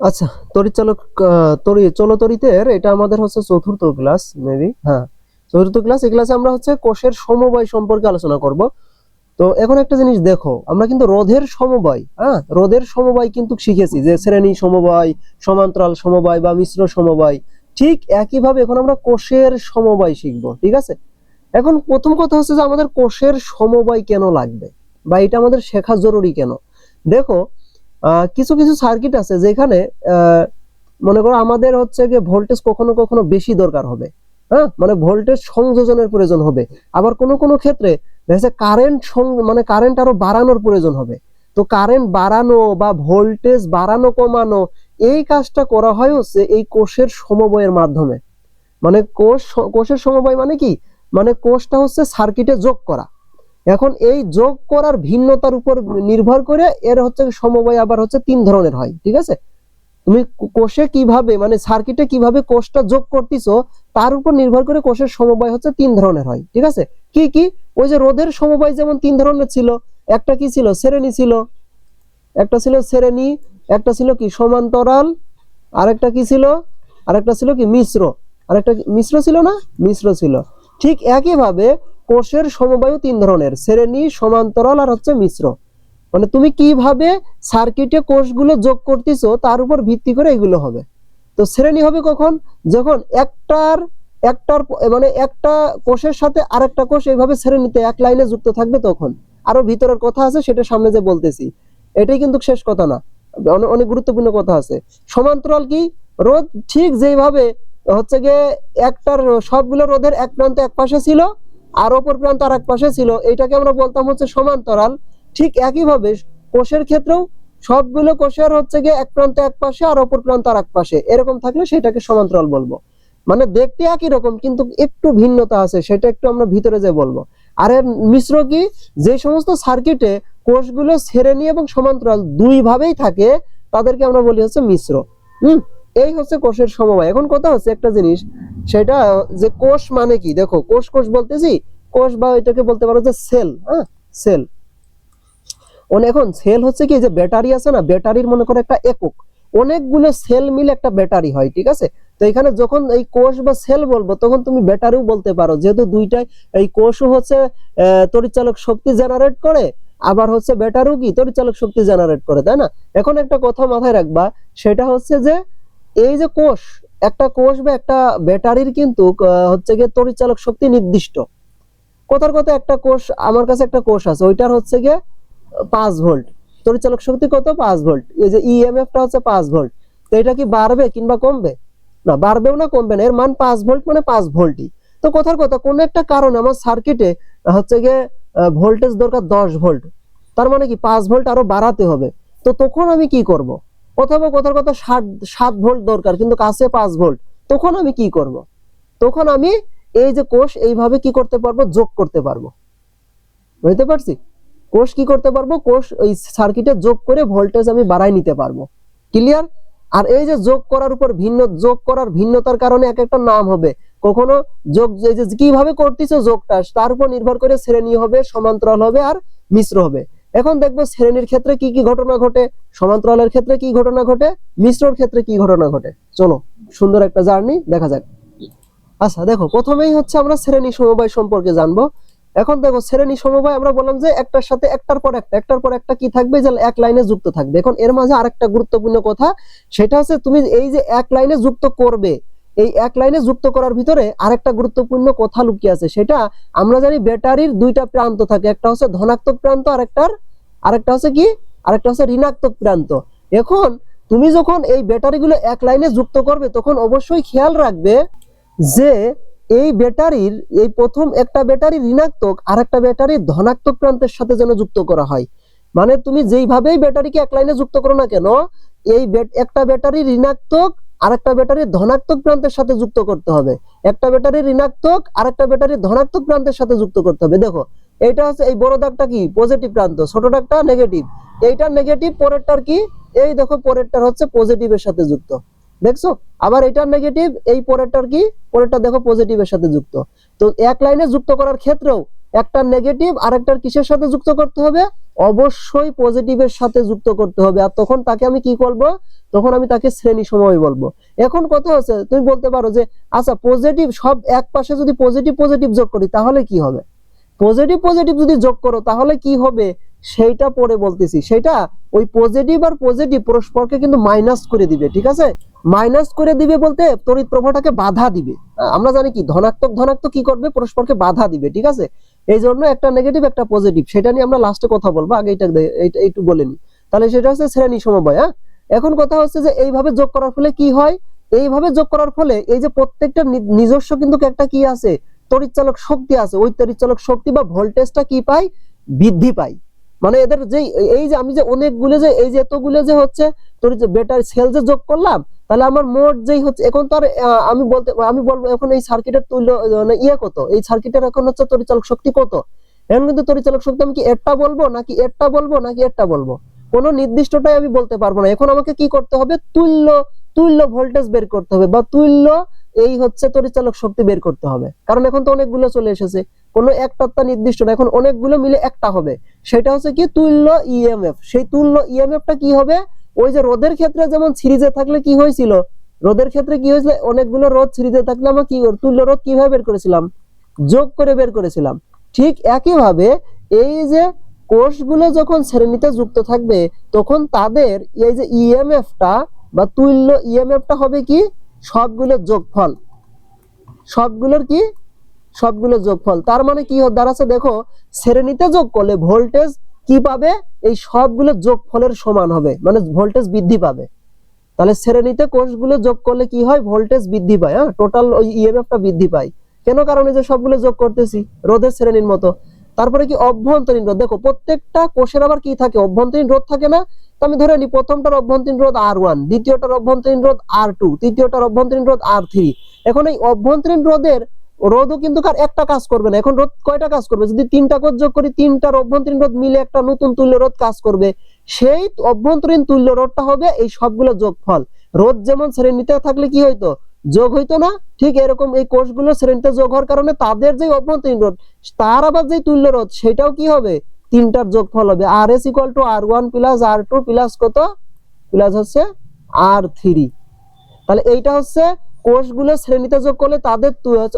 আচ্ছা তড়িৎচালক আহ, তড়ি চলতরিতের এটা আমাদের হচ্ছে চতুর্থ ক্লাস মেবি হ্যাঁ চতুর্থ ক্লাস এই ক্লাসে আমরা হচ্ছে কোষের সমবায় সম্পর্কে আলোচনা করব। তো এখন একটা জিনিস দেখো আমরা কিন্তু রোধের সমবায় হ্যাঁ রোধের সমবায় কিন্তু শিখেছি যে শ্রেণি সমবায় সমান্তরাল সমবায় বা মিশ্র সমবায় ঠিক একইভাবে এখন আমরা কোষের সমবায় শিখব ঠিক আছে? এখন প্রথম কথা হচ্ছে যে আমাদের কোষের সমবায় কেন লাগবে বা এটা আমাদের শেখা জরুরি কেন? দেখো কিছু কিছু সার্কিট আছে যেখানে মনে করো আমাদের হচ্ছে যে ভোল্টেজ কখনো কখনো বেশি দরকার হবে। হ্যাঁ? মানে ভোল্টেজ সংযোজনের প্রয়োজন হবে। আবার কোনো কোনো ক্ষেত্রে দেখা কারেন্ট মানে কারেন্ট আরও বাড়ানোর প্রয়োজন হবে। তো কারেন্ট বাড়ানো বা ভোল্টেজ বাড়ানো কমানো, এই কাজটা করা হয় হচ্ছে এই কোষের সমবয়ের মাধ্যমে। মানে কোষ কোষের সমবয় মানে কি? মানে কোষটা হচ্ছে সার্কিটে যোগ করা। এখন এই যোগ করার ভিন্নতার উপর নির্ভর করে এর হচ্ছে সমবায় আবার হচ্ছে তিন ধরনের হয়, ঠিক আছে? তুমি কোষে কীভাবে মানে সার্কিটে কীভাবে কোষটা যোগ করতেছো, তার উপর নির্ভর করে কোষের সমবায় হচ্ছে তিন ধরনের হয়, ঠিক আছে? কি কি? ওই যে রোধের সমবায় যেমন তিন ধরনের ছিল, একটা কি ছিল? শ্রেণি ছিল। একটা ছিল শ্রেণি, একটা ছিল কি? সমান্তরাল, আরেকটা কি ছিল? আরেকটা ছিল কি? মিশ্র। আরেকটা মিশ্র ছিল না? মিশ্র ছিল। ঠিক একইভাবে কোষের সমবায়ও তিন ধরনের, শ্রেণি, সমান্তরাল আর হচ্ছে মিশ্র। মানে তুমি কীভাবে সার্কিটে কোষগুলো যোগ করতেছো, তার উপর ভিত্তি করে এগুলো হবে। তো শ্রেণি হবে কখন? যখন একটার একটার মানে একটা কোষের সাথে আরেকটা কোষ এইভাবে শ্রেণীতে এক লাইনে যুক্ত থাকবে তখন। আরও ভিতরের কথা আছে, সেটা সামনে যে বলতেছি। এটাই কিন্তু শেষ কথা না। অনে- অনেক গুরুত্বপূর্ণ কথা আছে। সমান্তরাল কি? রোদ ঠিক যেভাবে হচ্ছে গিয়ে একটার সবগুলো রোধের এক প্রান্ত এক পাশে ছিল আর অপর প্রান্ত আর এক পাশে ছিল। এইটাকে আমরা বলতাম হচ্ছে সমান্তরাল। ঠিক একইভাবে কোষের ক্ষেত্রেও সবগুলো কোষের হচ্ছে গিয়ে এক প্রান্ত এক পাশে আর অপর প্রান্ত আর এক পাশে। এরকম থাকলে সেটাকে সমান্তরাল বলব। মানে দেখতে একই রকম, কিন্তু একটু ভিন্নতা আছে, সেটা একটু আমরা ভিতরে যে বলব। আর এর মিশ্র কি? যে সমস্ত সার্কিটে কোষগুলো শ্রেণি এবং সমান্তরাল দুই ভাবেই থাকে, তাদেরকে আমরা বলি হচ্ছে মিশ্র। হুম? এই হচ্ছে কোষের সমবায়। এখন কথা হচ্ছে একটা জিনিস সেটা যে কোষ মানে কি? দেখো কোষ কোষ বলতেছি কোষ বা এটাকে বলতে পারো যে সেল হ্যাঁ? সেল। এখন সেল হচ্ছে কি যে ব্যাটারি আছে না ব্যাটারির মনে করো একটা একক। অনেকগুলো সেল মিলে একটা ব্যাটারি হয় ঠিক আছে? তো এখানে যখন এই কোষ বা সেল বলব তখন তুমি ব্যাটারিও বলতে পারো। যেহেতু দুইটাই এই কোষও হচ্ছে আহ, তড়িৎচালক শক্তি জেনারেট করে আবার হচ্ছে ব্যাটারিও কি তরিচালক শক্তি জেনারেট করে তাই না? এখন একটা কথা মাথায় রাখবা সেটা হচ্ছে যে এই যে কোষ, একটা কোষ বা একটা ব্যাটারির কিন্তু হচ্ছে গিয়ে তড়িৎচালক শক্তি নির্দিষ্ট। কথার কথা একটা কোষ, আমার কাছে একটা কোষ আছে, ওইটার হচ্ছে গিয়ে পাঁচ ভোল্ট। তড়িৎচালক শক্তি কত? পাঁচ ভোল্ট। এই যে ইএমএফ টা হচ্ছে পাঁচ ভোল্ট। তো এটা কি বাড়বে কিংবা কমবে? না, বাড়বেও না, কমবে না। এর মান পাঁচ ভোল্ট মানে পাঁচ ভোল্টই। তো কথার কথা, কোন একটা কারণে আমার সার্কিটে, হচ্ছে গিয়ে ভোল্টেজ দরকার দশ ভোল্ট। তার মানে কি, পাঁচ ভোল্ট আরও বাড়াতে হবে। তো তখন আমি কি করব? অথবা কথার কথা ষাট সাত ভোল্ট দরকার, কিন্তু কাছে পাঁচ ভোল্ট। তখন আমি কি করব? তখন আমি এই যে কোষ এইভাবে কি করতে পারব? যোগ করতে পারব। বুঝতে পারছি? কোষ কি করতে পারব? কোষ ওই সার্কিটে যোগ করে ভোল্টেজ আমি বাড়াই নিতে পারব। ক্লিয়ার আর এই যে যোগ করার উপর ভিন্ন, যোগ করার ভিন্নতার কারণে এক একটা নাম হবে। কখনো যোগ এই যে, কীভাবে করতেছো যোগটা, তার উপর নির্ভর করে শ্রেণি হবে, সমান্তরাল হবে আর মিশ্র হবে। এখন দেখব শ্রেণির ক্ষেত্রে কি কি ঘটনা ঘটে, সমান্তরালের ক্ষেত্রে কি ঘটনা ঘটে, মিশ্রর ক্ষেত্রে কি ঘটনা ঘটে। চলো, সুন্দর একটা জার্নি, দেখা যাক। আচ্ছা দেখো, প্রথমেই হচ্ছে আমরা শ্রেণি সমবায় সম্পর্কে জানব। এখন দেখো, শ্রেণি সমবায় আমরা বললাম যে একটার সাথে একটার পর একটা, একটার পর একটা কি থাকবে? যে এক লাইনে যুক্ত থাকবে। এখন এর মাঝে আরেকটা গুরুত্বপূর্ণ কথা, সেটা হচ্ছে তুমি এই যে এক লাইনে যুক্ত করবে এই এক লাইনে যুক্ত করার ভিতরে আরেকটা গুরুত্বপূর্ণ কথা লুকিয়ে আছে, সেটা আমরা জানি ব্যাটারির দুইটা প্রান্ত থাকে, একটা হচ্ছে ধনাত্মক প্রান্ত, আরেকটার, আরেকটা হচ্ছে কি? আরেকটা হচ্ছে ঋণাত্মক প্রান্ত। এখন তুমি যখন এই ব্যাটারিগুলো এক লাইনে যুক্ত করবে, তখন অবশ্যই খেয়াল রাখবে যে এই ব্যাটারির, এই প্রথম একটা ব্যাটারি ঋণাত্মক আর একটা ব্যাটারি ধনাত্মক প্রান্তের সাথে যেন যুক্ত করা হয়। মানে তুমি যেইভাবেই ব্যাটারিকে এক লাইনে যুক্ত করো না কেন, এই একটা ব্যাটারি ঋণাত্মক আর একটা ব্যাটারি ধনাত্মক প্রান্তের সাথে যুক্ত করতে হবে। একটা ব্যাটারি ঋণাত্মক আর একটা ব্যাটারি ধনাত্মক প্রান্তের সাথে যুক্ত করতে হবে। দেখো, এইটা হচ্ছে, এই বড় দাগটা কি? পজিটিভ প্রান্ত, ছোট দাগটা নেগেটিভ এইটা নেগেটিভ পরেরটার কি? এই দেখো, পরেরটার হচ্ছে পজিটিভের সাথে যুক্ত। দেখছ? আবার এটা নেগেটিভ এই পরেরটার কি? পরেরটা দেখো পজিটিভের সাথে যুক্ত। তো এক লাইনে যুক্ত করার ক্ষেত্রেও একটা নেগেটিভ আর একটার কিসের সাথে যুক্ত করতে হবে? অবশ্যই পজিটিভের সাথে যুক্ত করতে হবে। আর তখন তাকে আমি কি বলব তখন আমি তাকে শ্রেণি সময় বলব। এখন কথা হচ্ছে, তুমি বলতে পারো যে আচ্ছা পজিটিভ সব এক পাশে যদি পজিটিভ পজিটিভ যোগ করি, তাহলে কি হবে? পজিটিভ পজিটিভ যদি যোগ করো, তাহলে কি হবে? সেইটা পরে বলতেছি। সেটা ওই পজিটিভ আর পজিটিভ পরস্পরকে কিন্তু মাইনাস করে দিবে, ঠিক আছে? মাইনাস করে দিবে বলতে তড়িৎ প্রবাহটাকে বাধা দিবে। আমরা জানি কি, ধনাত্মক ধনাত্মক কি করবে? পরস্পরকে বাধা দিবে, ঠিক আছে? এই জন্য একটা নেগেটিভ একটা পজিটিভ সেটা নিয়ে আমরা লাস্টে কথা বলব, আগে এটা একটু বলে নিই তাহলে সেটা হচ্ছে শ্রেণি সমবায় হ্যাঁ? এখন কথা হচ্ছে যে এইভাবে যোগ করার ফলে কি হয়? এইভাবে যোগ করার ফলে এই যে প্রত্যেকটা নিজস্ব কিন্তু একটা কি আছে? তড়িৎচালক শক্তি আছে। ওই তড়িৎচালক শক্তি বা ভোল্টেজটা কি পায়? বৃদ্ধি পায়। মানে এদের যে এই যে আমি যে অনেকগুলো যে, এই যে এতগুলো যে হচ্ছে, তোর যে বেটার সেল যে যোগ করলাম তাহলে আমার মোট যেই হচ্ছে, এখন তো আর আমি বলতে, আমি বলব, এখন এই সার্কিটের তুল্য মানে ইয়ে কত? এই সার্কিটের এখন হচ্ছে তড়িৎচালক শক্তি কত? এখন কিন্তু তড়িৎচালক শক্তি আমি কি এরটা বলব, নাকি এরটা বলব, নাকি এরটা বলব? কোনো নির্দিষ্টটাই আমি বলতে পারব না। এখন আমাকে কি করতে হবে? তুল্য তুল্য ভোল্টেজ বের করতে হবে, বা তুল্য এই হচ্ছে তড়িৎচালক শক্তি বের করতে হবে। কারণ এখন তো অনেকগুলো চলে এসেছে। কোনো একটা তো নির্দিষ্ট না, এখন অনেকগুলো মিলে একটা হবে। সেটা হচ্ছে কি তুল্য ইএমএফ সেই তুল্য ইএমএফটা কি হবে? ওই যে রোদের ক্ষেত্রে যেমন সিরিজে থাকলে কি হয়েছিল? রোদের ক্ষেত্রে কি হয়েছিল? অনেকগুলো রোদ সিরিজে থাকলে আমরা কি তুল্য রোধ কীভাবে বের করেছিলাম? যোগ করে বের করেছিলাম। ঠিক একইভাবে এই যে কোষগুলো যখন শ্রেণীতে যুক্ত থাকবে, তখন তাদের এই যে ইএমএফটা বা তুল্য ইএমএফটা হবে কি? সবগুলোর যোগফল। সবগুলোর কি? সবগুলো যোগফল। তার মানে কি দাঁড়াচ্ছে, দেখো, শ্রেণীতে যোগ করলে ভোল্টেজ কি পাবে? এই সবগুলো যোগফলের সমান হবে মানে ভোল্টেজ বৃদ্ধি পাবে। তাহলে শ্রেণীতে কোষগুলো যোগ করলে কি হয়? ভোল্টেজ বৃদ্ধি পায় হ্যাঁ? টোটাল ওই ইএমএফটা বৃদ্ধি পায়। কেন? কারণে যে সবগুলো যোগ করতেছি, রোধের শ্রেণির মতো। তারপরে কি অভ্যন্তরীণ রোধ? দেখো, প্রত্যেকটা কোষের আবার কি থাকে? অভ্যন্তরীণ রোধ থাকে না? তো আমি ধরে নিই প্রথমটার অভ্যন্তরীণ রোধ আর ওয়ান দ্বিতীয়টার অভ্যন্তরীণ রোধ আর টু তৃতীয়টার অভ্যন্তরীণ রোধ আর থ্রি এখন এই অভ্যন্তরীণ রোধের রোধও কিন্তু কার একটা কাজ করবে না। এখন রোধ কয়টা কাজ করবে? যদি তিনটা কোষ যোগ করি, তিনটার অভ্যন্তরীণ রোধ মিলে একটা নতুন তুল্য রোধ কাজ করবে। সেই অভ্যন্তরীণ তুল্য রোধটা হবে এই সবগুলো যোগফল। রোধ যেমন শ্রেণীতে থাকলে কি হইতো? যোগ হইতো না। ঠিক এরকম এই কোষগুলো শ্রেণীতে যোগ হওয়ার কারণে তাদের যে অভ্যন্তরীণ রোধ তার আবার যে তুল্য রোধ সেটাও কি হবে? তিনটার যোগফল হবে। R S equal to R one plus R two plus কত? প্লাস হচ্ছে আর থ্রি। তাহলে এইটা হচ্ছে কোষগুলো শ্রেণীতে যোগ করলে তাদের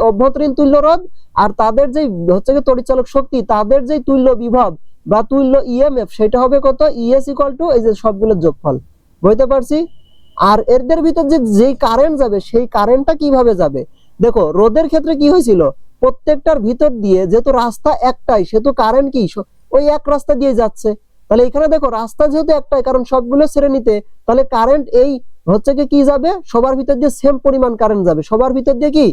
অভ্যন্তরীণ তুল্য রোধ আর তাদের যে হচ্ছে কি তড়িৎচালক শক্তি, তাদের যে তুল্য বিভব বা তুল্য ইএমএফ সেটা হবে কত? ইএস ইকুয়াল টু এই যে সবগুলোর যোগফল। বুঝতে পারছি? আর এদের ভিতর যে, যেই কারেন্ট যাবে, সেই কারেন্টটা কীভাবে যাবে? দেখো রোদের ক্ষেত্রে কি হয়েছিল? প্রত্যেকটার ভিতর দিয়ে যেহেতু রাস্তা একটাই, সেহেতু কারেন্ট কি? ওই এক রাস্তা দিয়ে যাচ্ছে। তাহলে এখানে দেখো, রাস্তা যেহেতু একটাই, কারণ সবগুলো শ্রেণীতে, তাহলে কারেন্ট এই হচ্ছে কি কি যাবে? সবার ভিতর দিয়ে সেম পরিমাণ কারেন্ট যাবে। সবার ভিতর দিয়ে কি?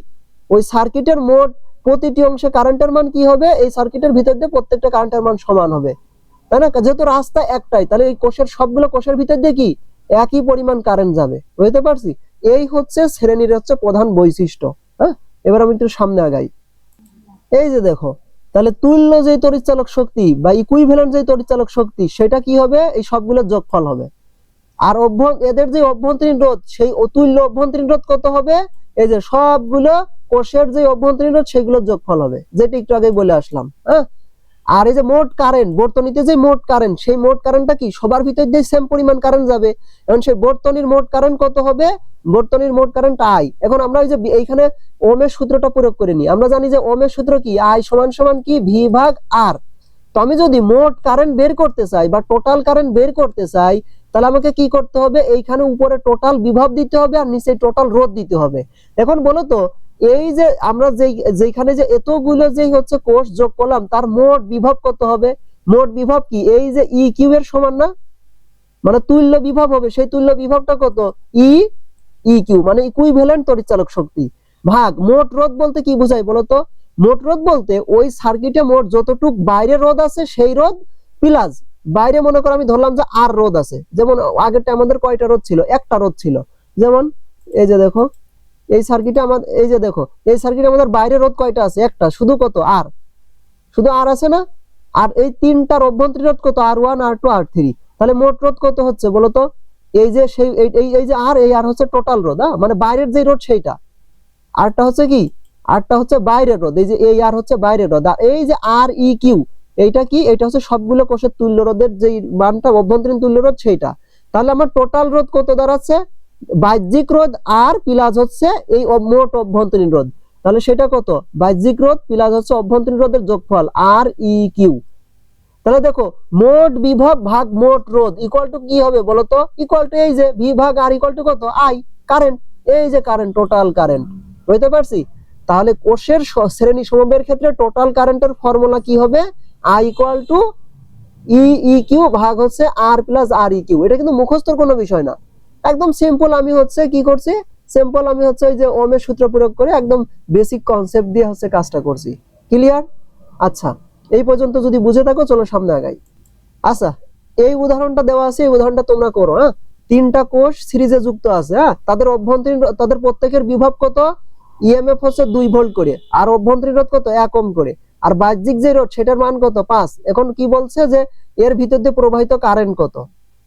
ওই সার্কিটের মোট প্রতিটি অংশে কারেন্টের মান কি হবে? এই সার্কিটের ভিতর দিয়ে প্রত্যেকটা কারেন্টের মান সমান হবে। তাই না? যেহেতু রাস্তা একটাই, তাহলে এই কোষের সবগুলো কোষের ভিতর দিয়ে কি? একই পরিমাণ কারেন্ট যাবে। বুঝতে পারছি? এই হচ্ছে শ্রেণির হচ্ছে প্রধান বৈশিষ্ট্য। হ্যাঁ? এবার আমি একটু সামনে আগাই। এই যে দেখো, তাহলে তুল্য যে তড়িৎচালক শক্তি বা ইকুইভ্যালেন্ট যে তড়িৎচালক শক্তি, সেটা কি হবে? এই সবগুলোর যোগফল হবে। আর এদের যে অভ্যন্তরীণ রোধ, সেই অতুল্য অভ্যন্তরীণ রোধ কত হবে? এই যে সবগুলো কোষের যে অভ্যন্তরীণ রোধ, সেগুলোর যোগফল হবে। যেটা একটু আগে বলে আসলাম হ্যাঁ? আর এই যে মোট কারেন্ট, বর্তনীতে যে মোট কারেন্ট, সেই মোট কারেন্টটা কি? সবার ভিতর দিয়ে সেম পরিমাণ কারেন্ট যাবে। এখন সেই বর্তনীর মোট কারেন্ট কত হবে? বর্তনীর মোট কারেন্ট আই এখন আমরা ওই যে এইখানে ওমের সূত্রটা প্রয়োগ করে নিই। আমরা জানি যে ওমের সূত্র কি? আই সমান সমান কি? ভি ভাগ আর তো আমি যদি মোট কারেন্ট বের করতে চাই বা টোটাল কারেন্ট বের করতে চাই তাহলে আমাকে কি করতে হবে? এইখানে উপরে টোটাল বিভব দিতে হবে আর নিচে টোটাল রোধ দিতে হবে। এখন বলো তো, এই যে আমরা যেই যেখানে যে এতগুলো যেই হচ্ছে কোষ যোগ করলাম, তার মোট বিভব কত হবে? মোট বিভব কি? এই যে ই কিউ এর সমান না? মানে তুল্য বিভব হবে। সেই তুল্য বিভবটা কত? ই ই কিউ মানে ইকুইভ্যালেন্ট তড়িৎচালক শক্তি। ভাগ, মোট রোধ বলতে কি বোঝায় বলতো মোট রোধ বলতে ওই সার্কিটে মোট যতটুক বাইরে রোধ আছে, সেই রোধ প্লাস বাইরে মনে করো আমি ধরলাম যে আর রোদ আছে। যেমন আগেরটা আমাদের কয়টা রোদ ছিল? একটা রোদ ছিল। যেমন এই যে দেখো, এই সার্কিটে আমাদের এই যে দেখো, এই সার্কিটে আমাদের বাইরে রোদ কয়টা আছে? একটা। শুধু কত? আর। শুধু আর আছে না? আর এই তিনটার অভ্যন্তরীণ রোধ কত? R one R two R three তাহলে মোট রোধ কত হচ্ছে বলতো এই যে সেই, এই- এই যে আর, এই আর হচ্ছে টোটাল রোদ হ্যাঁ? মানে বাইরের যে রোধ সেইটা। আরটা হচ্ছে কি? আরটা হচ্ছে বাইরের রোদ। এই যে এই আর হচ্ছে বাইরের রোধ আর এই যে আর ই কিউ এইটা কি? এটা হচ্ছে সবগুলো কোষের তুল্য রোধের যে মানটা অভ্যন্তরীণ তুল্য রোধ, সেইটা। তাহলে আমার টোটাল রোধ কত দাঁড়াচ্ছে? বাহ্যিক রোধ আর প্লাস হচ্ছে এই মোট অভ্যন্তরীণ রোধ। তাহলে সেটা কত? বাহ্যিক রোধ প্লাস হচ্ছে অভ্যন্তরীণ রোধের যোগফল আর ই কিউ তাহলে দেখো, মোট বিভব ভাগ মোট রোধ ইকুয়াল টু কি হবে বলতো ইকুয়াল টু এই যে ভি ভাগ আর ইকুয়াল টু কত? আই কারেন্ট এই যে কারেন্ট টোটাল কারেন্ট বুঝতে পারছি? তাহলে কোষের শ্রেণি সমবের ক্ষেত্রে টোটাল কারেন্টের ফর্মুলা কি হবে? I equal to E E Q ভাগ হচ্ছে আর প্লাস আর ই কিউ এটা কিন্তু মুখস্থর কোনো বিষয় না। একদম সিম্পল আমি হচ্ছে কি করছি? সিম্পল আমি হচ্ছে ওই যে ওমের সূত্র প্রয়োগ করে একদম বেসিক কনসেপ্ট দিয়ে হচ্ছে কাজটা করছি। ক্লিয়ার আচ্ছা এই পর্যন্ত যদি বুঝে থাকো, চলো সামনে আগাই। আচ্ছা এই উদাহরণটা দেওয়া আছে, এই উদাহরণটা তোমরা করো হ্যাঁ? তিনটা কোষ সিরিজে যুক্ত আছে হ্যাঁ? তাদের অভ্যন্তরীণ তাদের প্রত্যেকের বিভব কত? ইএমএফ হচ্ছে দুই ভোল্ট করে, আর অভ্যন্তরীণ রোধ কত? এক ওম করে। আর বাহ্যিক যে রোধ সেটার মান কত? পাঁচ। এখন কি বলছে যে এর ভিতর দিয়ে প্রবাহিত কারেন্ট কত?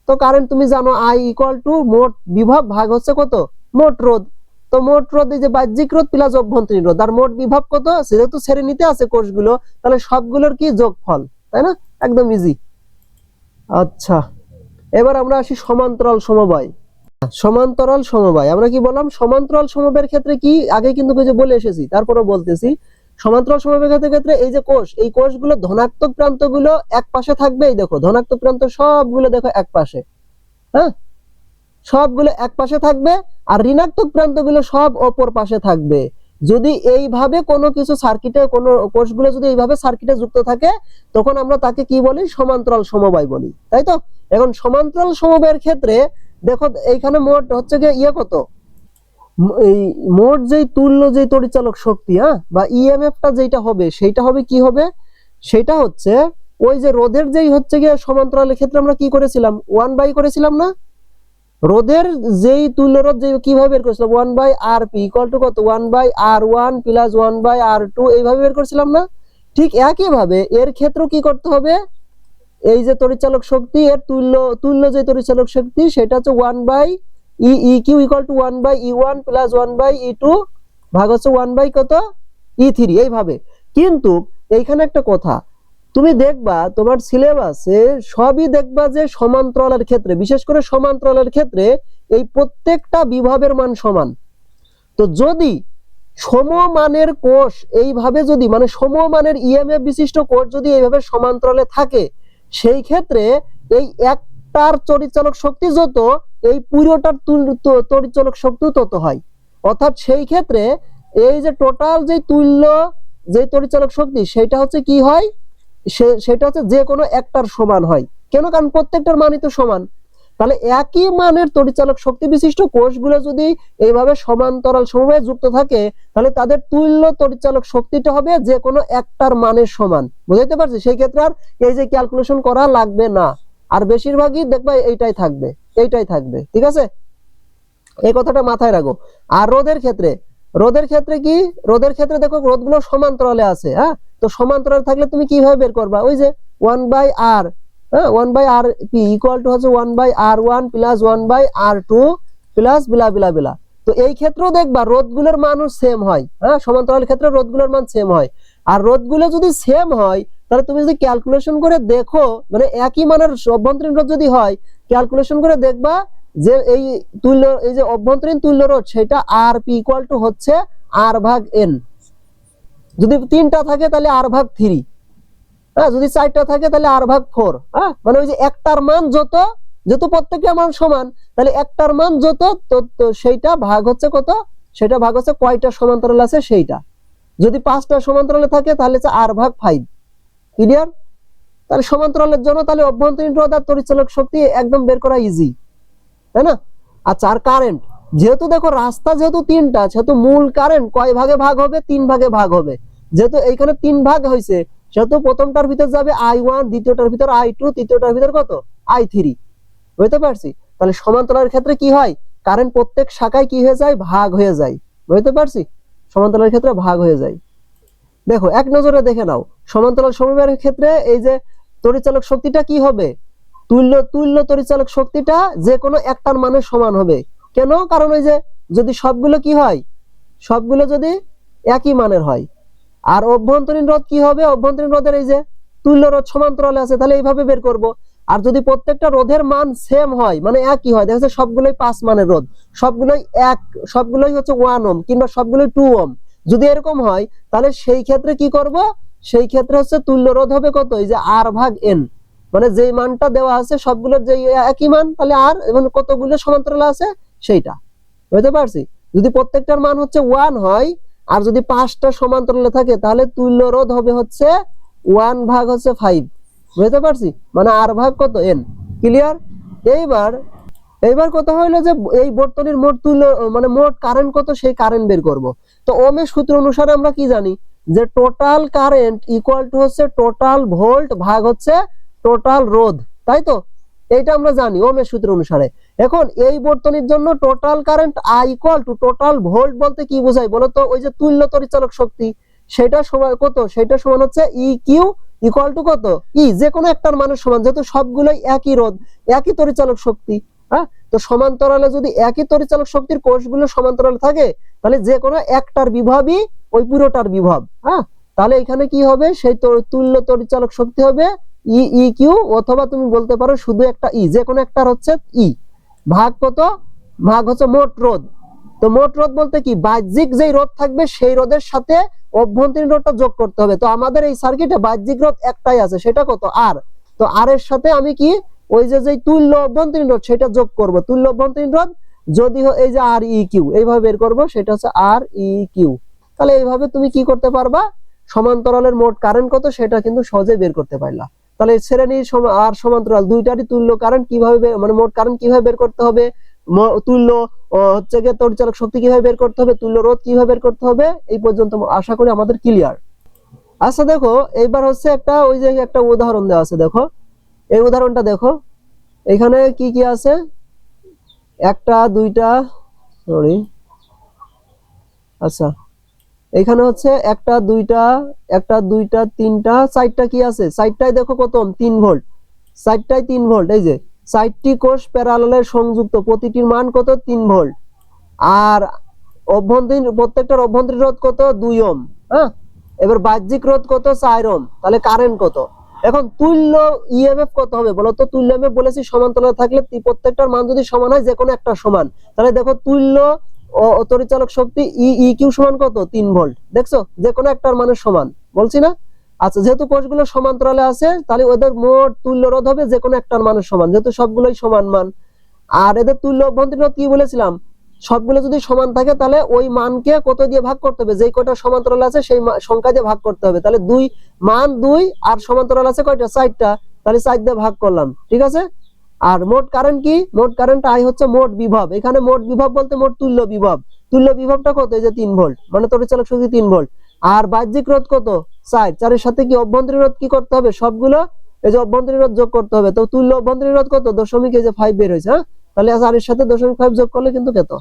তো কারেন্ট তুমি জানো আই ইকুয়াল টু মোট বিভব ভাগ হচ্ছে কত? মোট রোধ। তো মোট রোধ এই যে বাহ্যিক রোধ প্লাস অভ্যন্তরীণ রোধ। আর মোট বিভব কত? সেহেতু শ্রেণীতে আছে কোষগুলো। তাহলে সবগুলোর কি যোগফল? তাই না? একদম ইজি আচ্ছা। এবার আমরা আসি সমান্তরাল সমবায়। সমান্তরাল সমবায়। আমরা কি বললাম? সমান্তরাল সমবায়ের ক্ষেত্রে কি? আগে কিন্তু বলে এসেছি তারপরে বলতেছি। সমান্তরাল সমবায়ের ক্ষেত্রে এই যে কোষ, এই কোষগুলো ধনাত্মক প্রান্তগুলো এক পাশে থাকবে এই দেখো, ধনাত্মক প্রান্ত সবগুলো দেখো এক পাশে। হ্যাঁ? সবগুলো এক পাশে থাকবে আর ঋণাত্মক প্রান্তগুলো সব অপর পাশে থাকবে। যদি এইভাবে কোনো কিছু সার্কিটে কোনো কোষগুলো যদি এইভাবে সার্কিটে যুক্ত থাকে, তখন আমরা তাকে কি বলি? সমান্তরাল সমবায় বলি। তাই তো? এখন সমান্তরাল সমবায়ের ক্ষেত্রে, দেখো, এইখানে মোট হচ্ছে গিয়ে ইয়ে কত? এই মোট যেই তুল্য যেই তড়িৎচালক শক্তি হ্যাঁ বা ইএমএফটা যেটা হবে, সেইটা হবে কি হবে? সেটা হচ্ছে ওই যে রোধের যেই হচ্ছে গিয়ে সমান্তরালের ক্ষেত্রে আমরা কি করেছিলাম? ওয়ান বাই করেছিলাম না? রোধের যেই তুল্য রোধ যে কীভাবে বের করেছিলাম? One by R P equal to কত? One by R one plus one by R two এইভাবে বের করেছিলাম না? ঠিক একইভাবে এর ক্ষেত্রেও কি করতে হবে? এই যে তড়িৎচালক শক্তি, এর তুল্য তুল্য যে তড়িৎচালক শক্তি, সেটা হচ্ছে one by E E Q equal to one by E one plus one by E two ভাগ হচ্ছে ওয়ান বাই কত? ই থ্রি এইভাবে। কিন্তু এইখানে একটা কথা, তুমি দেখবা তোমার সিলেবাসে সবই দেখবা যে সমান্তরালের ক্ষেত্রে, বিশেষ করে সমান্তরালের ক্ষেত্রে এই প্রত্যেকটা বিভবের মান সমান। তো যদি সমমানের কোষ এইভাবে যদি মানে সমমানের ইএমএফ বিশিষ্ট কোষ যদি এইভাবে সমান্তরালে থাকে, সেই ক্ষেত্রে এই একটার তড়িৎচালক শক্তি যত এই পুরোটার তুল- তো- তড়িৎচালক শক্তি তত হয়। অর্থাৎ সেই ক্ষেত্রে এই যে টোটাল যে তুল্য যে তড়িৎচালক শক্তি, সেটা হচ্ছে কি হয়? সেটা হচ্ছে যে কোনো একটার সমান হয়। কেন? কারণ প্রত্যেকটার মানই তো সমান। তাহলে একই মানের তড়িৎচালক শক্তি বিশিষ্ট কোষগুলো যদি এইভাবে সমান্তরাল সমবায়ে যুক্ত থাকে, তাহলে তাদের তুল্য তরিচালক শক্তিটা হবে যে কোনো একটার মানের সমান। বুঝাইতে পারছি? সেই ক্ষেত্রে আর এই যে ক্যালকুলেশন করা লাগবে না। আর বেশিরভাগই দেখবা এইটাই থাকবে। এইটাই থাকবে, ঠিক আছে? এই কথাটা মাথায় রাখো। আর রোদের ক্ষেত্রে রোদের ক্ষেত্রে কি? রোদের ক্ষেত্রে দেখো রোদগুলো সমান্তরালে আছে হ্যাঁ? তো সমান্তরাল থাকলে তুমি কীভাবে বের করবা? ওই যে ওয়ান বাই আর হ্যাঁ? One by R P equal to হচ্ছে one by R one plus one by R two plus বিলা বিলা বিলা তো এই ক্ষেত্রেও দেখবা রোদগুলোর মানও সেম হয় হ্যাঁ? সমান্তরাল ক্ষেত্রে রোদগুলোর মান সেম হয়। আর রোদগুলো যদি সেম হয় তাহলে তুমি যদি ক্যালকুলেশন করে দেখো মানে একই মানের অভ্যন্তরীণ রোধ যদি হয় ক্যালকুলেশন করে দেখবা যে এই তুল্য, এই যে অভ্যন্তরীণ তুল্য রোধ, সেটা আর পি ইকুয়াল টু হচ্ছে আর ভাগ এন যদি তিনটা থাকে তাহলে আর ভাগ থ্রি হ্যাঁ যদি চারটা থাকে তাহলে আর ভাগ ফোর হ্যাঁ মানে ওই যে একটার মান যত, যেহেতু প্রত্যেকটা মান সমান, তাহলে একটার মান যত, তো সেইটা ভাগ হচ্ছে কত? সেটা ভাগ হচ্ছে কয়টা সমান্তরাল আছে? সেইটা। যদি পাঁচটা সমান্তরালে থাকে তাহলে আর ভাগ ফাইভ ক্লিয়ার তাহলে সমান্তরালের জন্য তাহলে অভ্যন্তরীণ রোধ আর তড়িৎচালক শক্তি একদম বের করা ইজি তাই না? আচ্ছা আর কারেন্ট যেহেতু দেখো রাস্তা যেহেতু তিনটা, সেহেতু মূল কারেন্ট কয় ভাগে ভাগ হবে? তিন ভাগে ভাগ হবে। যেহেতু এইখানে তিন ভাগ হয়েছে, সেহেতু প্রথমটার ভিতর যাবে আই ওয়ান দ্বিতীয়টার ভিতর আই টু তৃতীয়টার ভিতর কত? আই থ্রি বুঝতে পারছি? তাহলে সমান্তরালের ক্ষেত্রে কি হয়? কারেন্ট প্রত্যেক শাখায় কি হয়ে যায়? ভাগ হয়ে যায়, বুঝতে পারছি? সমান্তরালের ক্ষেত্রে ভাগ হয়ে যায়। দেখো, এক নজরে দেখে নাও। সমান্তরাল সমবায়ের ক্ষেত্রে এই যে তড়িৎচালক শক্তিটা কি হবে? তুল্য তুল্য তড়িৎচালক শক্তিটা যে কোনো একটার মানের সমান হবে। কেন? কারণ ওই যে যদি সবগুলো কি হয়? সবগুলো যদি একই মানের হয়। আর অভ্যন্তরীণ রোধ কি হবে? অভ্যন্তরীণ রোধের এই যে তুল্য রোধ সমান্তরালে আছে, তাহলে এইভাবে বের করব। আর যদি প্রত্যেকটা রোধের মান সেম হয় মানে একই হয়, দেখা যাচ্ছে সবগুলোই পাঁচ মানের রোধ। সবগুলোই এক, সবগুলোই হচ্ছে ওয়ান ওম কিংবা সবগুলোই টু ওম যদি এরকম হয়, তাহলে সেই ক্ষেত্রে কি করব? সেই ক্ষেত্রে হচ্ছে তুল্য রোধ হবে কত? এই যে আর ভাগ এন মানে যেই মানটা দেওয়া আছে, সবগুলোর যে একই মান, তাহলে আর এবং কতগুলো সমান্তরাল আছে? সেইটা। বুঝতে পারছি? যদি প্রত্যেকটার মান হচ্ছে ওয়ান হয়, আর যদি পাঁচটা সমান্তরালে থাকে, তাহলে তুল্য রোধ হবে হচ্ছে ওয়ান ভাগ হচ্ছে ফাইভ বুঝতে পারছি? মানে আর ভাগ কত? এন ক্লিয়ার এইবার এইবার কথা হইল যে, এই বর্তনীর মোট তুল্য মানে মোট কারেন্ট কত? সেই কারেন্ট বের করব। তো ওমের সূত্র অনুসারে আমরা কি জানি? যে টোটাল কারেন্ট ইকুয়াল টু হচ্ছে টোটাল ভোল্ট ভাগ হচ্ছে টোটাল রোধ, তাই তো? এইটা আমরা জানি ওমের সূত্র অনুসারে। এখন এই বর্তনীর জন্য total current I equal to total volt বলতে কি বোঝায় বলো তো ওই যে তুল্য তরিচালক শক্তি, সেটা সমান কত? সেটা সমান হচ্ছে ই কিউ ইকুয়াল টু কত? ই যে কোনো একটার মানের সমান, যেহেতু সবগুলোই একই রোধ, একই তরিচালক শক্তি হ্যাঁ? তো সমান্তরালে যদি একই তরিচালক শক্তির কোষগুলো সমান্তরালে থাকে, তাহলে যে কোনো একটার বিভবই ওই পুরোটার বিভব হ্যাঁ? তাহলে এখানে কি হবে? সেই তুল্য তরিচালক শক্তি হবে ই ই কিউ অথবা তুমি বলতে পারো শুধু একটা ই যে কোনো একটার হচ্ছে ই ভাগ কত? ভাগ হচ্ছে মোট রোধ। তো মোট রোধ বলতে কি? বাহ্যিক যেই রোধ থাকবে, সেই রোধের সাথে অভ্যন্তরীণ রোধটা যোগ করতে হবে। তো আমাদের এই সার্কিটে বাহ্যিক রোধ একটাই আছে, সেটা কত? আর তো আর এর সাথে আমি কি? ওই যে যেই তুল্য অভ্যন্তরীণ রোধ, সেটা যোগ করব। তুল্য অভ্যন্তরীণ রোধ যদি এই যে আর ই কিউ এইভাবে বের করব, সেটা হচ্ছে আর ই কিউ তাহলে এইভাবে তুমি কি করতে পারবা? সমান্তরালের মোট কারেন্ট কত? সেটা কিন্তু সহজে বের করতে পারলা। তাহলে শ্রেণি আর সমান্তরাল দুইটারই তুল্য কারেন্ট কীভাবে মানে মোট কারেন্ট কীভাবে বের করতে হবে? তুল্য হচ্ছে গিয়ে তড়িচালক শক্তি কীভাবে বের করতে হবে? তুল্য রোধ কীভাবে বের করতে হবে? এই পর্যন্ত আশা করি আমাদের ক্লিয়ার আচ্ছা দেখো, এইবার হচ্ছে একটা, ওই যে একটা উদাহরণ দেওয়া আছে, দেখো। এই উদাহরণটা দেখো। এখানে কি কি আছে? একটা, দুইটা সরি আচ্ছা। এখানে হচ্ছে একটা, দুইটা একটা, দুইটা, তিনটা, চারটা কি আছে? চারটায় দেখো কত? তিন ভোল্ট চারটায় তিন ভোল্ট এই যে। চারটি কোষ প্যারালালের সংযুক্ত। প্রতিটির মান কত? তিন ভোল্ট আর অভ্যন্তরীণ, প্রত্যেকটার অভ্যন্তরীণ রোধ কত? দুই ওম। হ্যাঁ? এবার বাহ্যিক রোধ কত? চার ওম। তাহলে কারেন্ট কত? এখন তুল্য ইএমএফ কত হবে বলো তো? তুল্য ইএমএফ বলেছি, সমান্তরাল থাকলে প্রত্যেকটার মান যদি সমান হয় যে কোনো একটা সমান। তাহলে দেখো তুল্য ও শক্তি ই ই, কিউ সমান কত? তিন ভোল্ট। দেখছ? যে কোনো একটার মানের সমান। বলছি না? আচ্ছা যেহেতু কোষগুলো সমান্তরালে আছে, তাহলে ওদের মোট তুল্য রোধ হবে যে কোনো একটার মানের সমান। যেহেতু সবগুলোই সমান মান। আর এদের তুল্য অভ্যন্তরীণ রোধ কি বলেছিলাম? সবগুলো যদি সমান থাকে, তাহলে ওই মানকে কত দিয়ে ভাগ করতে হবে? যেই কয়টা সমান্তরাল আছে, সেই সংখ্যা দিয়ে ভাগ করতে হবে। তাহলে দুই মান, দুই আর সমান্তরাল আছে কয়টা? চারটা। তাহলে চার দিয়ে ভাগ করলাম। ঠিক আছে? আর মোট কারেন্ট কি? মোট কারেন্ট আই হচ্ছে মোট বিভব। এখানে মোট বিভব বলতে মোট তুল্য বিভব। তুল্য বিভবটা কত? এই যে তিন ভোল্ট। মানে তড়িৎচালক শক্তি তিন ভোল্ট। আর বাহ্যিক রোধ কত? চার। চারের সাথে কি অভ্যন্তরীণ রোধ কি করতে হবে? সবগুলো এই যে অভ্যন্তরীণ রোধ যোগ করতে হবে। তো তুল্য অভ্যন্তরীণ রোধ কত? দশমিক এই যে ফাইভ বের হয়েছে হ্যাঁ? তাহলে চারের সাথে দশমিক ফাইভ যোগ করলে কিন্তু কত?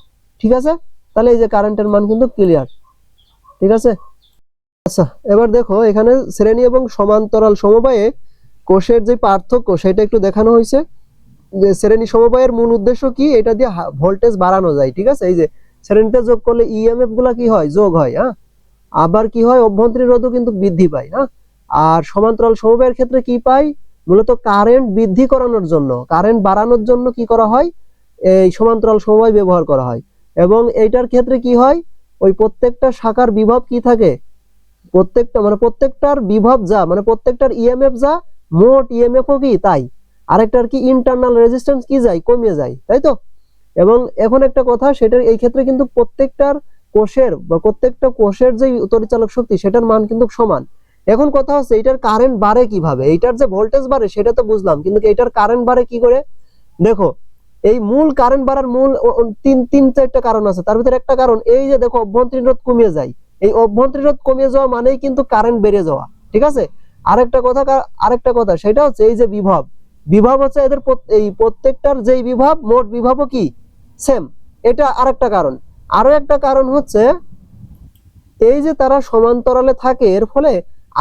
ঠিক আছে? তাহলে এই যে কারেন্টের মান কিন্তু ক্লিয়ার ঠিক আছে? আচ্ছা এবার দেখো, এখানে শ্রেণি এবং সমান্তরাল সমবায়ে কোষের যে পার্থক্য, সেটা একটু দেখানো হয়েছে। শ্রেণি সমবায়ের মূল উদ্দেশ্য কি? এটা দিয়ে ভোল্টেজ বাড়ানো যায়, ঠিক আছে? এই যে শ্রেণীতে যোগ করলে ইএমএফগুলা কি হয়? যোগ হয় হ্যাঁ? আবার কি হয়? অভ্যন্তরীণ রোধও কিন্তু বৃদ্ধি পায় হ্যাঁ? আর সমান্তরাল সমবায়ের ক্ষেত্রে কি পাই মূলত কারেন্ট বৃদ্ধি করানোর জন্য কারেন্ট বাড়ানোর জন্য কি করা হয়? এই সমান্তরাল সমবায় ব্যবহার করা হয়। এবং এইটার ক্ষেত্রে কি হয়? ওই প্রত্যেকটা শাখার বিভব কি থাকে? প্রত্যেকটা মানে প্রত্যেকটার বিভব যা মানে প্রত্যেকটার ইএমএফ যা, মোট ইএমএফও কি? তাই। আরেকটার কি ইন্টারনাল রেজিস্ট্যান্স কি যায়? কমে যায়, তাই তো? এবং এখন একটা কথা, সেটার এই ক্ষেত্রে কিন্তু প্রত্যেকটার কোষের বা প্রত্যেকটা কোষের যে তরিচালক শক্তি, সেটার মান কিন্তু সমান। এখন কথা হচ্ছে, এটার কারেন্ট বাড়ে কীভাবে? এইটার যে ভোল্টেজ বাড়ে, সেটা তো বুঝলাম, কিন্তু এটার কারেন্ট বাড়ে কি করে? দেখো, এই মূল কারেন্ট বাড়ার মূল তিন তিন চারটা কারণ আছে। তার ভিতরে একটা কারণ, এই যে দেখো, অভ্যন্তরীণ রোধ কমিয়ে যায়। এই অভ্যন্তরীণ রোধ কমিয়ে যাওয়া মানেই কিন্তু কারেন্ট বেড়ে যাওয়া, ঠিক আছে? আরেকটা কথা আরেকটা কথা, সেটা হচ্ছে এই যে বিভব। বিভব হচ্ছে এদের এই প্রত্যেকটার যেই বিভব মোট বিভবও কি? সেম এটা আরেকটা কারণ। আরও একটা কারণ হচ্ছে, এই যে তারা সমান্তরালে থাকে, এর ফলে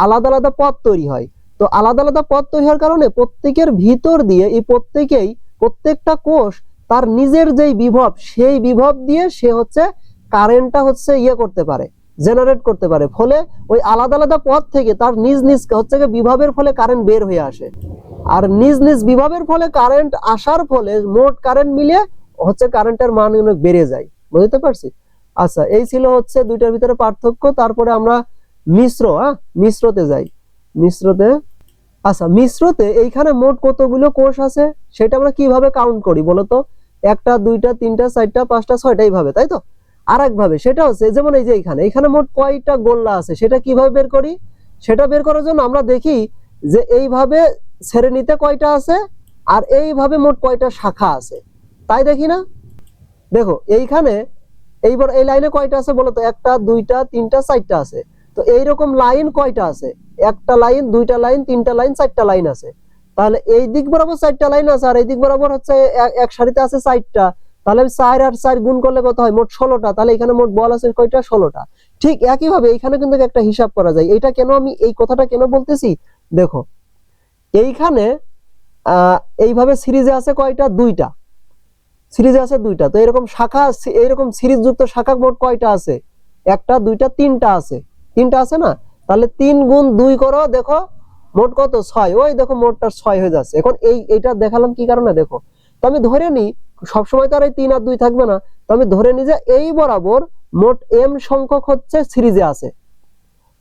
আলাদা আলাদা পথ তৈরি হয়। তো আলাদা আলাদা পথ তৈরি হওয়ার কারণে প্রত্যেকের ভিতর দিয়ে, এই প্রত্যেকেই, প্রত্যেকটা কোষ তার নিজের যেই বিভব, সেই বিভব দিয়ে সে হচ্ছে কারেন্টটা হচ্ছে ইয়ে করতে পারে। জেনারেট করতে পারে। ফলে ওই আলাদা আলাদা পথ থেকে তার নিজ নিজ হচ্ছে বিভাবের ফলে কারেন্ট বের হয়ে আসে। আর নিজ নিজ বিভাবের ফলে কারেন্ট আসার ফলে মোট কারেন্ট মিলিয়ে হচ্ছে কারেন্টের মান অনেক বেড়ে যায়। বুঝতে পারছি? আচ্ছা এই ছিল হচ্ছে দুইটার ভিতরে পার্থক্য। তারপরে আমরা মিশ্র হ্যাঁ? মিশ্রতে যাই। মিশ্রতে আচ্ছা মিশ্রতে এইখানে মোট কতগুলো কোষ আছে সেটা আমরা কীভাবে কাউন্ট করি বলতো? একটা, দুইটা, তিনটা, চারটা, পাঁচটা, ছয়টা এইভাবে, তাই তো? আর ভাবে সেটা হচ্ছে যেমন এই যে এখানে এখানে মোট কয়টা গোল্লা আছে? সেটা কীভাবে বের করি? সেটা বের করার জন্য আমরা দেখি যে এইভাবে শ্রেণীতে কয়টা আছে আর এইভাবে মোট কয়টা শাখা আছে। তাই দেখি না? দেখো, এইখানে এইবার এই লাইনে কয়টা আছে বলো তো? একটা, দুইটা, তিনটা, চারটা আছে। তো এইরকম লাইন কয়টা আছে? একটা লাইন, দুইটা লাইন, তিনটা লাইন, চারটা লাইন আছে। তাহলে এই দিক বরাবর চারটা লাইন আছে আর এই দিক বরাবর হচ্ছে এক সারিতে আছে চারটা। তাহলে আমি চার আর চার গুণ করলে কত হয়? মোট ষোলোটা। তাহলে এখানে মোট বল আছে কয়টা? ষোলোটা। ঠিক একইভাবে এখানে কিন্তু একটা হিসাব করা যায়। এটা কেন আমি এই কথাটা কেন বলতেছি? দেখো, এইখানে এইভাবে সিরিজে আছে কয়টা? দুইটা। সিরিজে আছে দুইটা। তো এরকম শাখা এইরকম সিরিজ যুক্ত শাখা মোট কয়টা আছে? একটা, দুইটা, তিনটা আছে। তিনটা আছে না? তাহলে তিন গুণ দুই করো, দেখো, মোট কত? ছয়। ওই দেখো মোটটা ছয় হয়ে যাচ্ছে। এখন এই, এইটা দেখালাম কি কারণে? দেখো, তো আমি ধরে নিই সবসময় তো আর এই তিন আর দুই থাকবে না। তো আমি ধরে নিই যে এই বরাবর মোট এম সংখ্যক হচ্ছে সিরিজে আছে।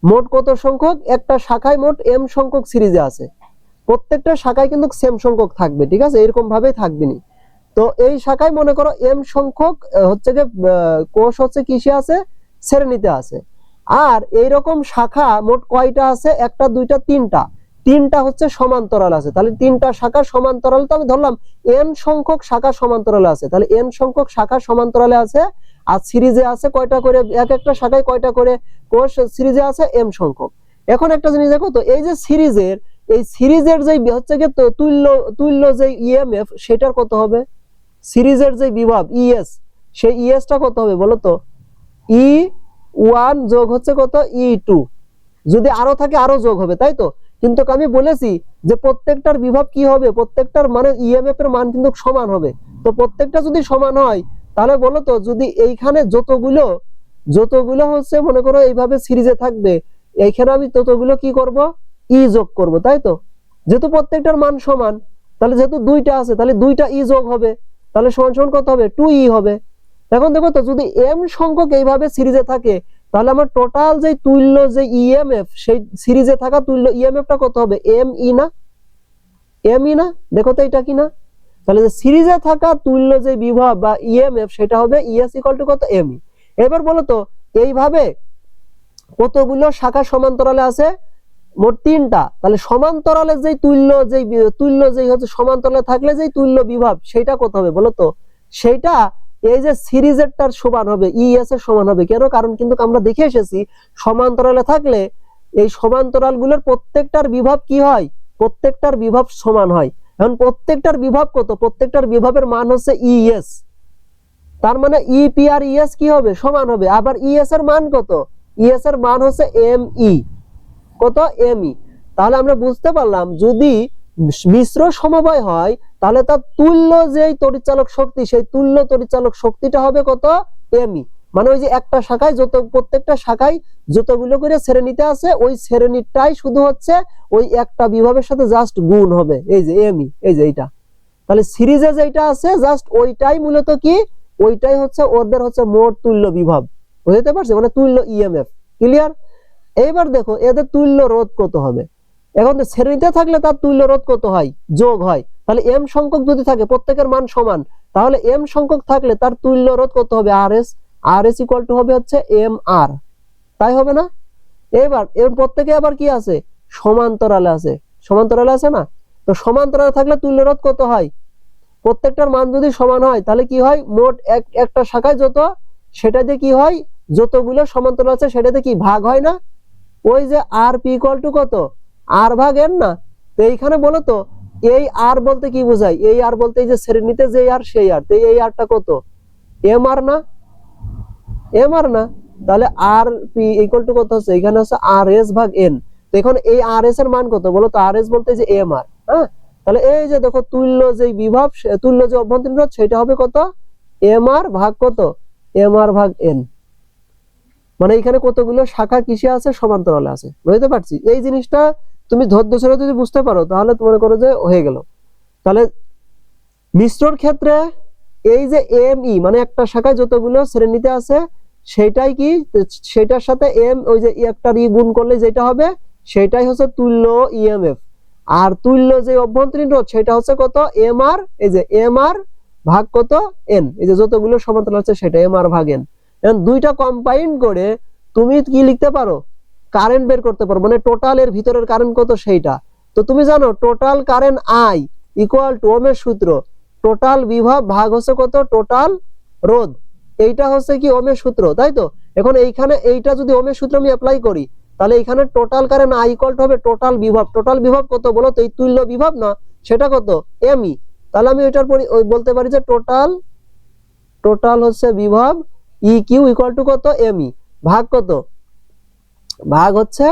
মোট কত সংখ্যক? একটা শাখায় মোট এম সংখ্যক সিরিজে আছে। প্রত্যেকটা শাখায় কিন্তু সেম সংখ্যক থাকবে, ঠিক আছে? এরকম ভাবেই থাকবে নি। তো এই শাখায় মনে করো এম সংখ্যক হচ্ছে যে কোষ হচ্ছে কিসে আছে? শ্রেণীতে আছে। আর এইরকম শাখা মোট কয়টা আছে? একটা, দুইটা, তিনটা। তিনটা হচ্ছে সমান্তরাল আছে। তাহলে তিনটা শাখা সমান্তরাল, তো আমি ধরলাম এন সংখ্যক শাখা সমান্তরালে আছে। তাহলে এন সংখ্যক শাখা সমান্তরালে আছে, আর সিরিজে আছে কয়টা করে, এক একটা শাখায় কয়টা করে, কোষ সিরিজে আছে এম সংখ্যক। এখন একটা জিনিস দেখো তো, এই যে সিরিজের, এই সিরিজের যে হচ্ছে কি তুল্য তুল্য যে ইএমএফ সেটার কত হবে? সিরিজের যে বিভব ইএস সেই ইএসটা কত হবে বলো তো? ই ওয়ান যোগ হচ্ছে কত? ই টু যদি আরও থাকে, আরও যোগ হবে, তাই তো? কিন্তু আমি বলেছি যে প্রত্যেকটার বিভব কি হবে? প্রত্যেকটার মানে ইএমএফ এর মান কিন্তু সমান হবে। তো প্রত্যেকটা যদি সমান হয়, তাহলে বলো তো, যদি এইখানে যতগুলো যতগুলো হচ্ছে, মনে করো এইভাবে সিরিজে থাকবে, এইখানে আমি ততগুলো কি করব? ই যোগ করব, তাই তো? যেহেতু প্রত্যেকটার মান সমান, তাহলে যেহেতু দুইটা আছে, তাহলে দুইটা ই যোগ হবে। তাহলে সমান সমান কত হবে? টু ই হবে। এখন দেখো তো, যদি এম সংখ্যক এইভাবে সিরিজে থাকে তাহলে আমার টোটাল যে তুল্য যে ইএমএফ সেই সিরিজে থাকা তুল্য ইএমএফটা কত হবে? এম ই না? এম ই না? দেখো তো এটা কি না? তাহলে যে সিরিজে থাকা তুল্য যে বিভব বা ইএমএফ সেটা হবে ইএস ইকুয়াল টু কত? এম ই এবার বলো তো, এইভাবে কতগুলো শাখা সমান্তরালে আছে? মোট তিনটা। তাহলে সমান্তরালে যে তুল্য যে তুল্য যে হচ্ছে সমান্তরালে থাকলে যে তুল্য বিভব, সেটা কত হবে বলো তো? সেইটা এই যে সিরিজেরটার সমান হবে ইএস এর সমান হবে, কেন? কারণ কিন্তু আমরা দেখে এসেছি সমান্তরালে থাকলে এই সমান্তরালগুলোর প্রত্যেকটার বিভব কি হয়? প্রত্যেকটার বিভব সমান হয়। এখন প্রত্যেকটার বিভব কত? প্রত্যেকটার বিভবের মান হচ্ছে ইএস তার মানে ইপি আর ইএস কি হবে? সমান হবে। আবার ইএস এর মান কত? ইএস এর মান হচ্ছে এম ই কত? এম ই তাহলে আমরা বুঝতে পারলাম, যদি মিশ্র সমবায় হয় তাহলে তার তুল্য যেই তড়িৎচালক শক্তি, সেই তুল্য তড়িৎচালক শক্তিটা হবে কত? এমই মানে ওই যে একটা শাখায় যত, প্রত্যেকটা শাখায় যতগুলো করে শ্রেণীতে আছে, ওই শ্রেণীটাই শুধু হচ্ছে ওই একটা বিভাবের সাথে জাস্ট গুণ হবে। এই যে এমই এই যে এইটা। তাহলে সিরিজে যেটা আছে জাস্ট ওইটাই মূলত কি? ওইটাই হচ্ছে ওদের হচ্ছে মোট তুল্য বিভব। বুঝতে পারছি মানে তুল্য ইএমএফ ক্লিয়ার এইবার দেখো, এদের তুল্য রোধ কত হবে? এখন শ্রেণীতে থাকলে তার তুল্য রোধ কত হয়? যোগ হয়। তাহলে এম সংখ্যক যদি থাকে, প্রত্যেকের মান সমান, তাহলে এম সংখ্যক থাকলে তার তুল্য রোধ কত হবে? R S R S equal to হবে হচ্ছে এম আর তাই হবে না? এবার, এর প্রত্যেকে আবার কি আছে? সমান্তরালে আছে। সমান্তরালে আছে না? তো সমান্তরালে থাকলে তুল্য রোধ কত হয়? প্রত্যেকটার মান যদি সমান হয়, তাহলে কি হয়? মোট এক, একটা শাখায় যত, সেটাতে কি হয়? যতগুলো সমান্তরাল আছে, সেটাতে কি ভাগ হয় না? ওই যে আর পি ইকুয়াল টু কত? আর ভাগ এন না? তো এইখানে বলো তো এই আর বলতে কি বোঝায় এই আর বলতে যে শ্রেণীতে যে আর, সেই আর। এই আরটা কত? এম আর না? এম আর না? তাহলে আর পি ইকুয়াল টু কত হচ্ছে? এখানে হচ্ছে আর এস ভাগ এন। এখন এই আর এস এর মান কত? বলো তো আর এস বলতে যে এম আর হ্যাঁ? তাহলে এই যে দেখো, তুল্য যে বিভব তুল্য যে অভ্যন্তরীণ রোধ সেটা হবে কত? এম আর ভাগ কত? এম আর ভাগ এন। মানে এখানে কতগুলো শাখা কিসে আছে? সমান্তরালে আছে। বুঝতে পারছি? এই জিনিসটা তুমি ধৈর্য সরে যদি বুঝতে পারো, তাহলে মনে করো যে হয়ে গেল। তাহলে মিশ্রর ক্ষেত্রে এই যে এম ই মানে একটা শাখায় যতগুলো শ্রেণীতে আছে, সেটাই কি, সেটার সাথে এম ওই যে একটা ই গুণ করলে যেটা হবে, সেটাই হচ্ছে তুল্য ইএমএফ আর তুল্য যে অভ্যন্তরীণ রোধ, সেটা হচ্ছে কত? এম আর এই যে এম আর ভাগ কত? এন এই যে যতগুলো সমান্তরাল আছে, সেটা এম আর ভাগ এন দুইটা কম্বাইন করে তুমি কি লিখতে পারো? কারেন্ট বের করতে পারো মানে টোটাল এর ভিতরের কারেন্ট কত সেইটা? তো তুমি জানো total current I equal to ওমের সূত্র টোটাল বিভব ভাগ হচ্ছে কত? টোটাল রোধ। এইটা হচ্ছে কি ওমের সূত্র, তাই তো? এখন এইখানে এইটা যদি ওমের সূত্র আমি অ্যাপ্লাই করি, তাহলে এখানে total current I equal to হবে টোটাল বিভব। টোটাল বিভব কত বলো তো? এই তুল্য বিভব না? সেটা কত? এমই তাহলে আমি এটার বলতে পারি যে টোটাল টোটাল হচ্ছে বিভব ই কিউ ইকুয়াল টু কত? এমই ভাগ কত? ভাগ হচ্ছে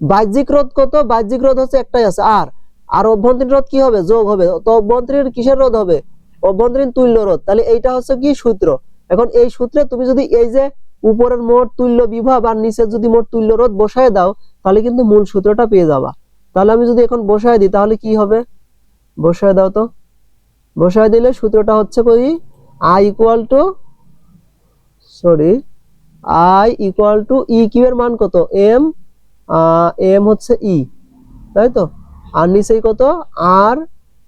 বাহ্যিক রোধ কত? বাহ্যিক রোধ হচ্ছে একটাই আছে। আর আর অভ্যন্তরীণ রোধ কি হবে? যোগ হবে। তো অভ্যন্তরীণ কিসের রোধ হবে? অভ্যন্তরীণ তুল্য রোধ। তাহলে এইটা হচ্ছে কি? সূত্র। এখন এই সূত্রে তুমি যদি এই যে উপরের মোট তুল্য বিভব আর নিচের যদি মোট তুল্য রোধ বসায় দাও, তাহলে কিন্তু মূল সূত্রটা পেয়ে যাবা। তাহলে আমি যদি এখন বসায় দিই, তাহলে কি হবে? বসায় দাও তো। বসায় দিলে সূত্রটা হচ্ছে কই? I equal to, sorry I equal to E Q এর মান কত? এম এম হচ্ছে ই তাই তো? আর নিচেই কত? আর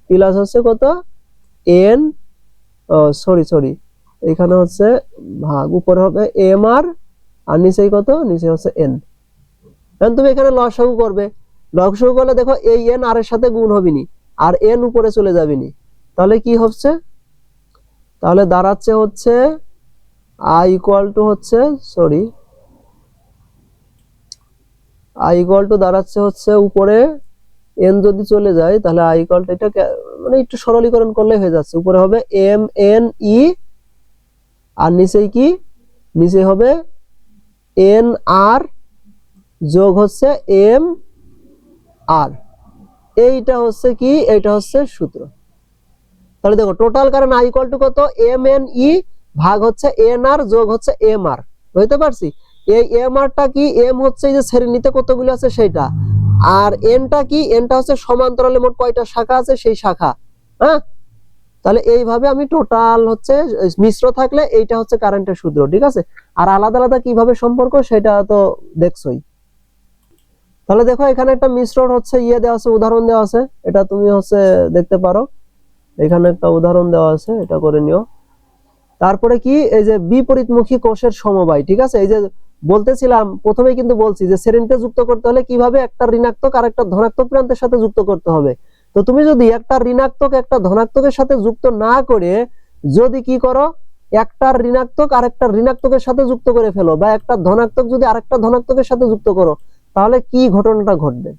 প্লাস হচ্ছে কত? এন সরি সরি এখানে হচ্ছে ভাগ, উপরে হবে এম আর আর নিচেই কত? নিচে হচ্ছে এন এখন তুমি এখানে লসাগু করবে। লসাগু করলে দেখো এই এন আর এর সাথে গুণ হবিনি, আর এন উপরে চলে যাবিনি। তাহলে কি হচ্ছে? তাহলে দাঁড়াচ্ছে হচ্ছে আই ইকুয়াল টু হচ্ছে সরি আই ইকুয়াল টু দাঁড়াচ্ছে হচ্ছে উপরে এন যদি চলে যায়, তাহলে আই ইকুয়াল টু এটা মানে একটু সরলীকরণ করলে হয়ে যাচ্ছে। উপরে হবে এম এন ই আর নিচেই কি? নিচে হবে এন আর যোগ হচ্ছে এম আর এইটা হচ্ছে কি? এইটা হচ্ছে সূত্র। তাহলে দেখো total current I equal to কত? এম এন ই ভাগ হচ্ছে এন আর যোগ হচ্ছে এম আর। বুঝতে পারছি? এই এম আরটা কি? এম হচ্ছে যে শ্রেণীতে কতগুলো আছে সেটা আর এনটা কি? এনটা হচ্ছে সমান্তরালে মোট কয়টা শাখা আছে? সেই শাখা। হ্যাঁ? তাহলে এইভাবে আমি টোটাল হচ্ছে মিশ্র থাকলে এইটা হচ্ছে কারেন্টের সূত্র, ঠিক আছে? আর আলাদা আলাদা কীভাবে সম্পর্ক সেটা তো দেখছোই। তাহলে দেখো, এখানে একটা মিশ্রণ হচ্ছে ইয়ে দেওয়া আছে, উদাহরণ দেওয়া আছে। এটা তুমি হচ্ছে দেখতে পারো। এখানে একটা উদাহরণ দেওয়া আছে, এটা করে নিও। তারপরে কি, এই যে বিপরীতমুখী কোষের সমবায়, ঠিক আছে? এই যে বলতেছিলাম, প্রথমেই কিন্তু বলছি যে শ্রেণীতে যুক্ত করতে হলে কীভাবে একটা ঋণাত্মক আর একটা ধনাত্মক প্রান্তের সাথে যুক্ত করতে হবে? তো তুমি যদি একটা ঋণাত্মক, একটা ধনাত্মকের সাথে যুক্ত না করে, যদি কি করো, একটা ঋণাত্মক আর একটা ঋণাত্মকের সাথে যুক্ত করে ফেলো, বা একটা ধনাত্মক যদি আরেকটা ধনাত্মকের সাথে যুক্ত করো, তাহলে কি ঘটনাটা ঘটবে?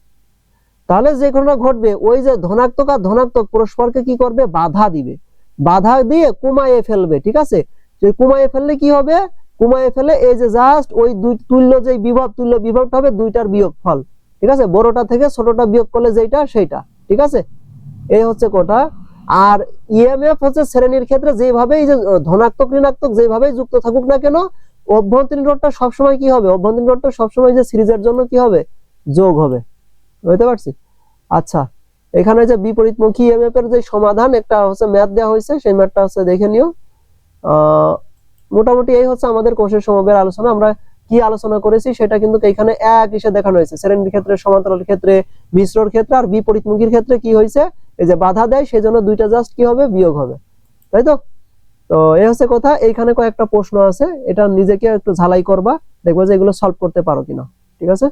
তাহলে যে ঘটনা ঘটবে, ওই যে ধনাত্মক আর ধনাত্মক পরস্পরকে কি করবে? বাধা দিবে। বাধা দিয়ে কুমায়ে ফেলবে, ঠিক আছে? যে কুমায়ে ফেললে কি হবে? কুমায়ে ফেলে এই যে জাস্ট ওই দুই তুল্য যে বিভব, তুল্য বিভবটা হবে দুইটার বিয়োগ ফল ঠিক আছে? বড়টা থেকে ছোটটা বিয়োগ করলে যেটা সেইটা, ঠিক আছে? এই হচ্ছে কোটা আর ইএমএফ হচ্ছে শ্রেণির ক্ষেত্রে যেভাবে এই যে ধনাত্মক, ঋণাত্মক যেভাবে যুক্ত থাকুক না কেন, অভ্যন্তরীণ রোধটা সবসময় কি হবে? অভ্যন্তরীণ রোধটা সবসময় যে সিরিজের জন্য কি হবে? যোগ হবে। বুঝতে পারছি? আচ্ছা এখানে যে বিপরীতমুখী ইএমএফ এর যে সমাধান, একটা হচ্ছে ম্যাথ দেওয়া হয়েছে, সেই ম্যাথটা হচ্ছে দেখে নিও। মোটামুটি এই হচ্ছে আমাদের কোষের সমবের আলোচনা। আমরা কি আলোচনা করেছি সেটা কিন্তু এখানে এক হিসেবে দেখানো হয়েছে। শ্রেণির ক্ষেত্রে, সমান্তরাল ক্ষেত্রে, মিশ্রর ক্ষেত্রে আর বিপরীতমুখীর ক্ষেত্রে কি হয়েছে? এই যে বাধা দেয় সেই জন্য দুইটা জাস্ট কি হবে? বিয়োগ হবে। তাই তো? তো এই হচ্ছে কথা। এইখানে কয়েকটা প্রশ্ন আছে। এটা নিজেকে একটু ঝালাই করবা। দেখব যে এগুলো সলভ করতে পারো কিনা। ঠিক আছে?